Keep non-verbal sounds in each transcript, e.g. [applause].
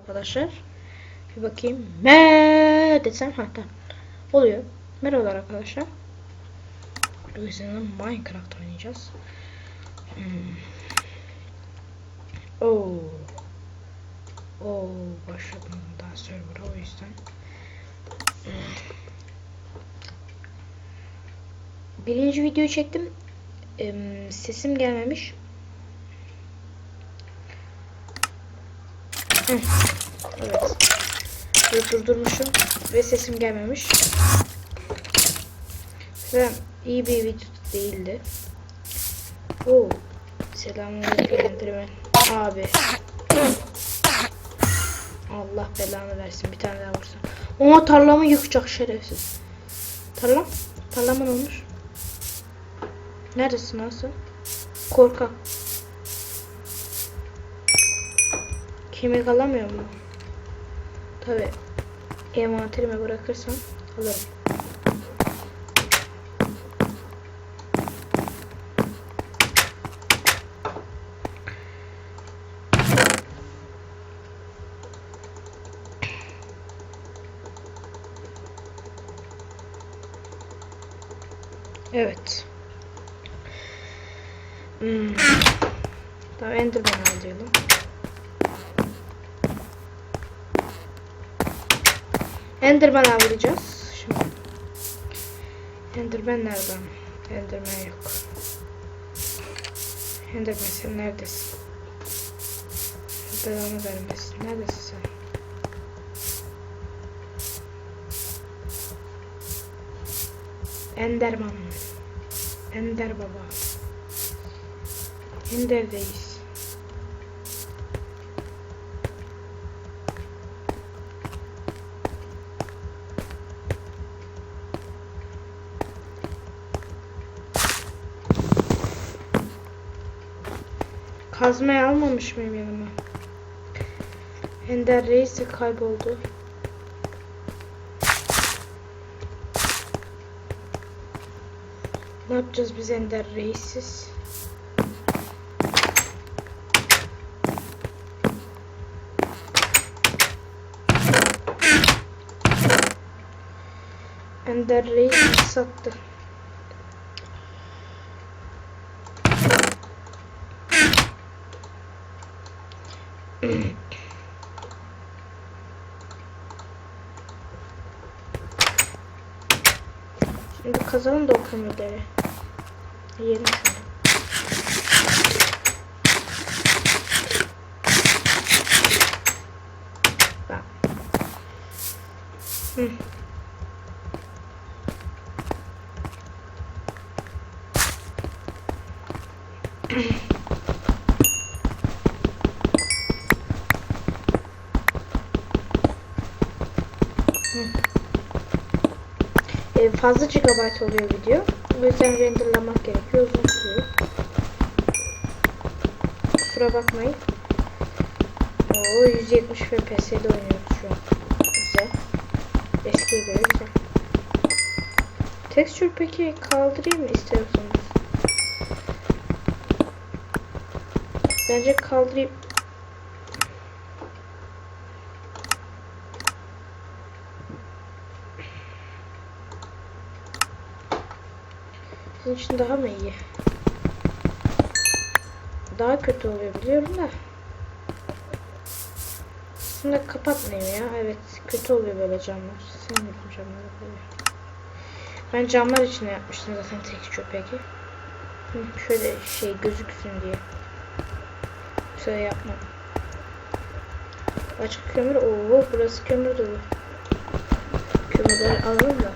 arkadaşlar. Bir bakayım. Me desem ha tamam. Oluyor. Merhabalar arkadaşlar. Bugün sizinle Minecraft oynayacağız. Hmm. Oo. Oo başladım daha server'a o yüzden. Hmm. Birinci videoyu çektim. Sesim gelmemiş. Evet. Dur- Durdurmuşum ve sesim gelmemiş. Ve iyi bir video değildi. Oo. Selamünaleyküm Enderman. Abi. Allah belanı versin. Bir tane daha vursa. Ona tarlamı yıkacak şerefsiz. Tarlam? Tarlamın olmuş. Neredesin nasıl? Korkak. Kemik alamıyor mu? Tabi. Envanterime bırakırsam alırım. Evet. Hmm. Tamam Enderman alacağım. Enderman avlayacağız. Şimdi. Enderman nerede? Enderman yok. Enderman sen neredesin? Belanı vermesin. Neredesin sen? Enderman. Ender baba. Ender'deyiz. Kazmayı almamış mıyım yanıma? Ender Reis de kayboldu. Ne yapacağız biz Ender Reis'siz? Ender Reis sattı. Şimdi kazalım da o kömürleri. Yiyelim şunu. Fazla gigabyte oluyor video. O yüzden renderlamak gerekiyor. Uzun sürüyor. Kusura bakmayın. Oo 170 FPS'de oynuyoruz şu an. Güzel. Eskiye göre güzel. Texture peki kaldırayım mı istiyorsanız? Bence kaldırayım. Sizin için daha mı iyi? Daha kötü oluyor biliyorum da. Aslında kapatmayayım ya. Evet kötü oluyor böyle camlar. Sevmiyorum camları böyle. Ben camlar için yapmıştım zaten tek peki. Hı, Şöyle şey gözüksün diye. Şöyle yapmam. Açık kömür. Oo burası kömür dolu. Kömürleri alalım da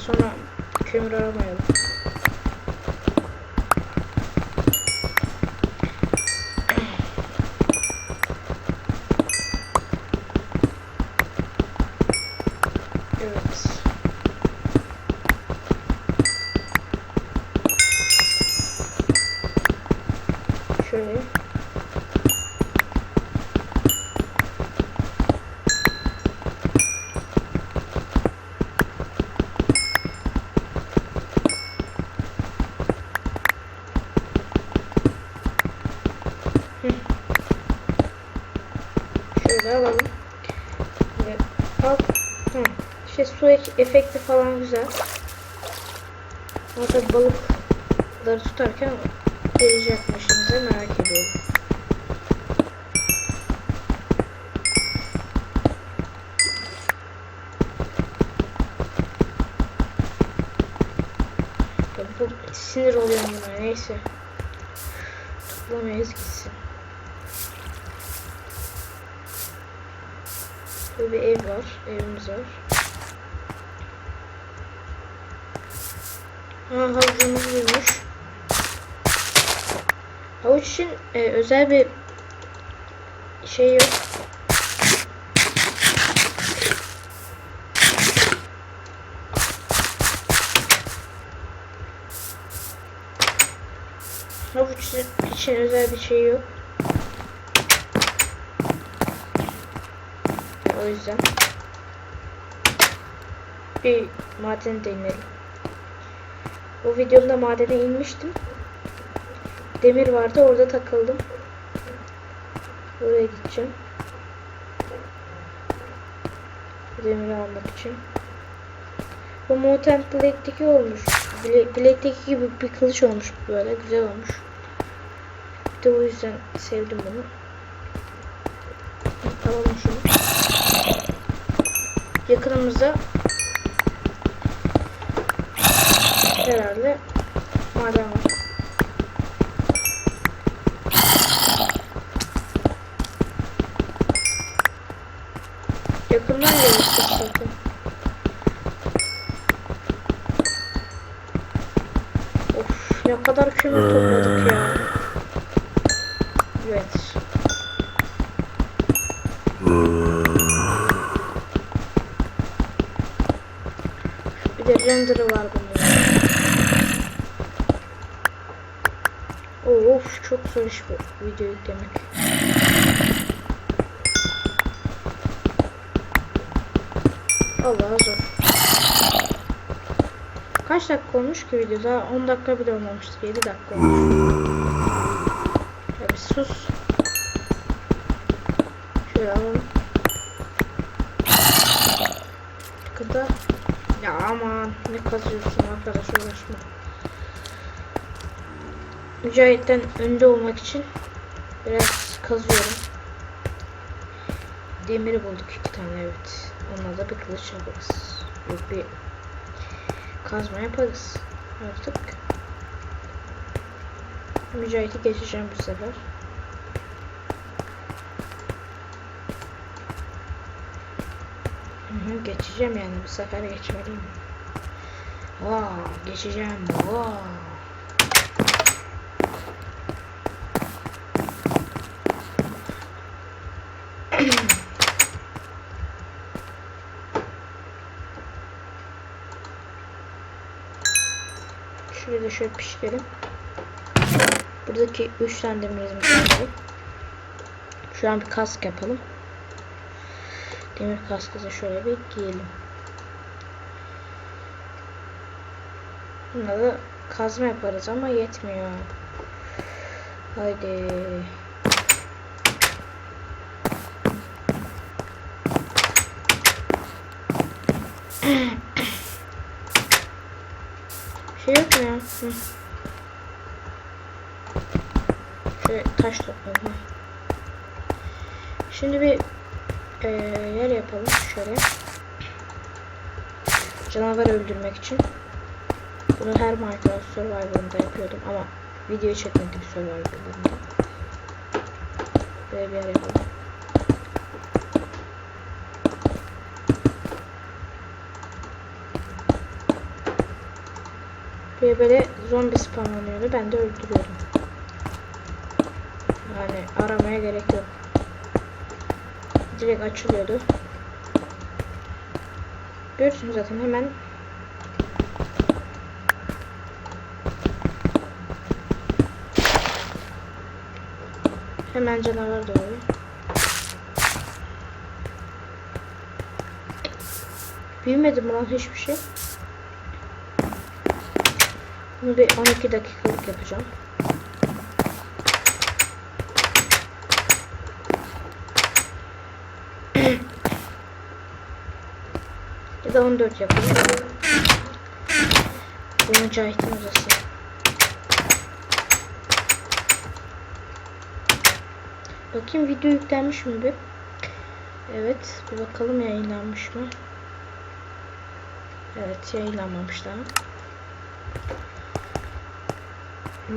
sonra kömür aramayalım. Efekti falan güzel. Ama tabii balıkları tutarken gelecek mi merak ediyorum. Bu sinir oluyorum buna neyse. Toplamayız gitsin. Böyle bir ev var. Evimiz var. Ha havucumuz büyümüş. Havuç için e, özel bir şey yok. Havuç için özel bir şey yok. O yüzden bir maden deneyelim. O videomda madene inmiştim. Demir vardı orada takıldım. Oraya gideceğim. Bu demiri almak için. Bu Mutant Black'teki olmuş. Black- Black'teki gibi bir kılıç olmuş böyle. Güzel olmuş. Bir de o yüzden sevdim bunu. Alalım şunu. Yakınımızda herhalde maden var. Yakından geliştik zaten. Of ne kadar kömür topladık ya. Evet. Bir de render'ı var bunun. Of çok zor iş bu video yüklemek. Allah zor. Kaç dakika olmuş ki video? Daha 10 dakika bile olmamıştı. 7 dakika olmuş. Ya bir sus. Şöyle alalım. Tıkıda. Ya aman ne kazıyorsun Mücahit'ten önde olmak için biraz kazıyorum. Demiri bulduk iki tane evet. Onunla da bir kılıç yaparız. Yok bir kazma yaparız. Artık Mücahit'i geçeceğim bu sefer. Hı geçeceğim yani bu sefer geçmeliyim. Wow, geçeceğim. Wow. Şurada şöyle pişirelim. Buradaki 3 tane demirimiz var. Şu an bir kask yapalım. Demir kaskı da şöyle bir giyelim. Bunda da kazma yaparız ama yetmiyor. Haydi. [clears throat] şey yok mu ya? Hı. Şöyle taş toplayalım. Şimdi bir eee, yer yapalım şöyle. Canavar öldürmek için. Bunu her Minecraft Survivor'ında yapıyordum ama video çekmedim Survivor'ında. Böyle bir yer yapalım. Böyle böyle zombi spamlanıyordu. Ben de öldürüyordum. Yani aramaya gerek yok. Direkt açılıyordu. Görürsünüz zaten hemen Hemen canavar doğuyor. Büyümedi mi lan hiçbir şey? Bunu bir 12 dakikalık yapacağım. Bir de 14 yapalım. Bu Mücahit'in odası. Bakayım video yüklenmiş mi bir? Evet, bir bakalım yayınlanmış mı? Evet, yayınlanmamış daha. Hmm.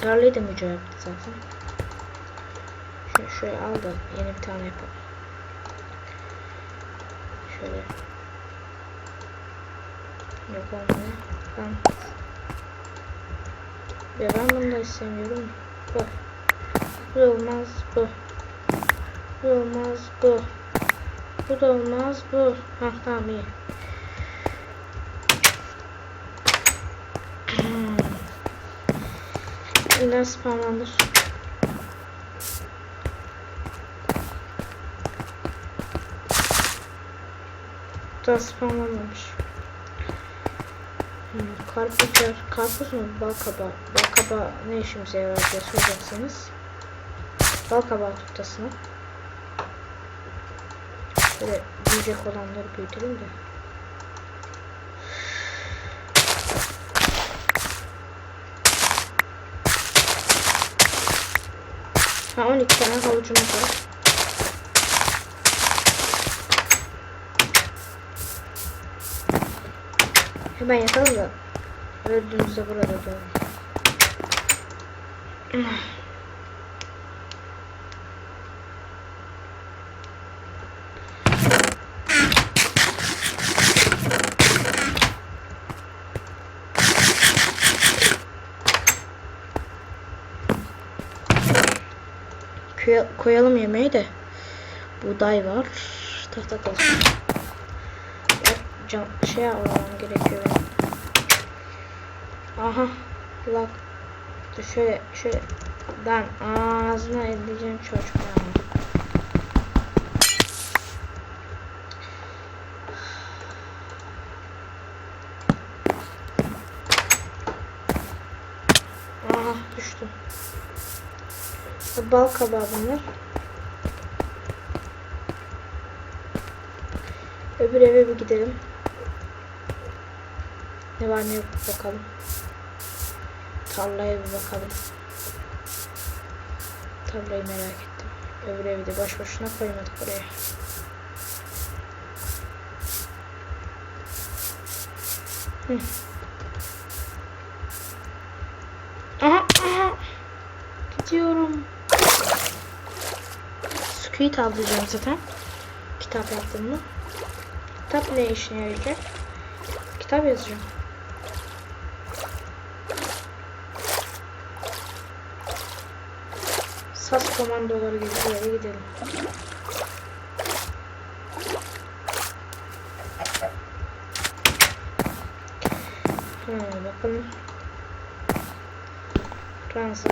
Tarlayı da yaptı zaten. Şöyle, şöyle al da yeni bir tane yapalım. Şöyle. Yok olmuyor. Ben ya ben bunu da istemiyorum. Bu. Bu da olmaz bu. Bu olmaz bu. Bu da olmaz bu. Ha tamam iyi. Hmm. Ender spamlandır. Daha spamlanmamış. Hmm, karpuzlar, karpuz mu? Bal kabağı. Bal kabağı ne işimize yarar diye soracaksınız. Bal kabağı turtasını. Böyle büyüyecek olanları büyütelim de. Ha 12 tane havucumuz var. Hemen yakalım da öldüğümüzde burada duralım. Koyalım yemeği de. Buğday var. Tahta kalsın. Cam, şey almam gerekiyor. Aha. Dur şöyle şöyle. Ben ağzına edeceğim çocuk ya. Aha düştüm. Bal kabağı bunlar. Öbür eve bir gidelim. Ne var ne yok bakalım. Tarlaya bir bakalım. Tarlayı merak ettim. Öbür evi de boş boşuna koymadık buraya. Hı. Aha, aha. Gidiyorum. Squid alacağım zaten. Kitap yaptım mı? Kitap ne işine yarayacak? Kitap yazacağım. Sas komandoları gibi gidelim. Ha, bakalım. Ranza.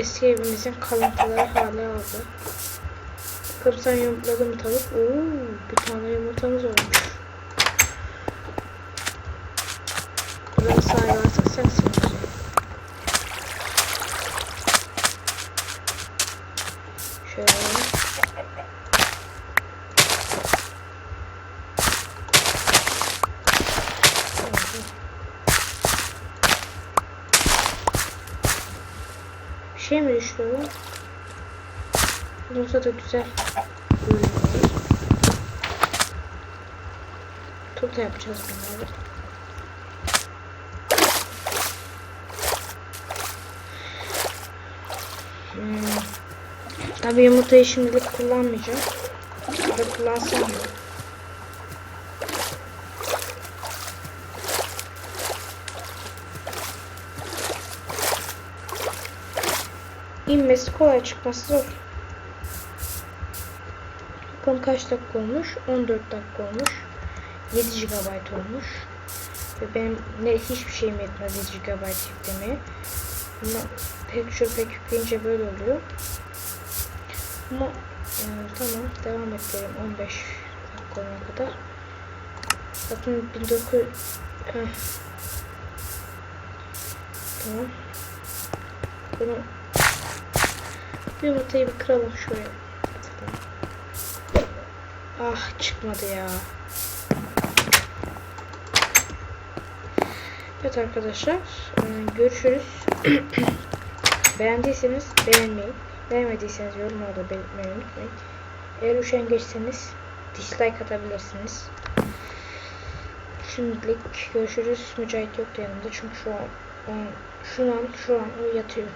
Eski evimizin kalıntıları hala orada. Kapıdan yumurtladım tavuk. Oo, bir tane yumurtamız olmuş. Sahibi artık sensin. Şöyle. Bir şey mi düştü lan? Olsa da güzel. Turta yapacağız bunları. Hmm. Tabii yumurtayı şimdilik kullanmayacağım. Ya kullansam mı? İnmesi kolay çıkması zor. Bakalım kaç dakika olmuş? 14 dakika olmuş. 7 GB olmuş. Ve benim ne hiçbir şeyim yetmez 7 GB yüklemeye. Ama çok pek yükleyince böyle oluyor. Ama e, tamam devam edelim 15 dakika olana kadar. Zaten 1900 Heh. Tamam. Bunu yumurtayı bir kıralım şuraya. Ah çıkmadı ya. Evet arkadaşlar e, görüşürüz. [clears throat] Beğendiyseniz beğenmeyi, beğenmediyseniz yorumlarda belirtmeyi unutmayın. Eğer üşengeçseniz dislike atabilirsiniz. Şimdilik görüşürüz. Mücahit yoktu yanımda çünkü şu an, şu an, şu an o yatıyor.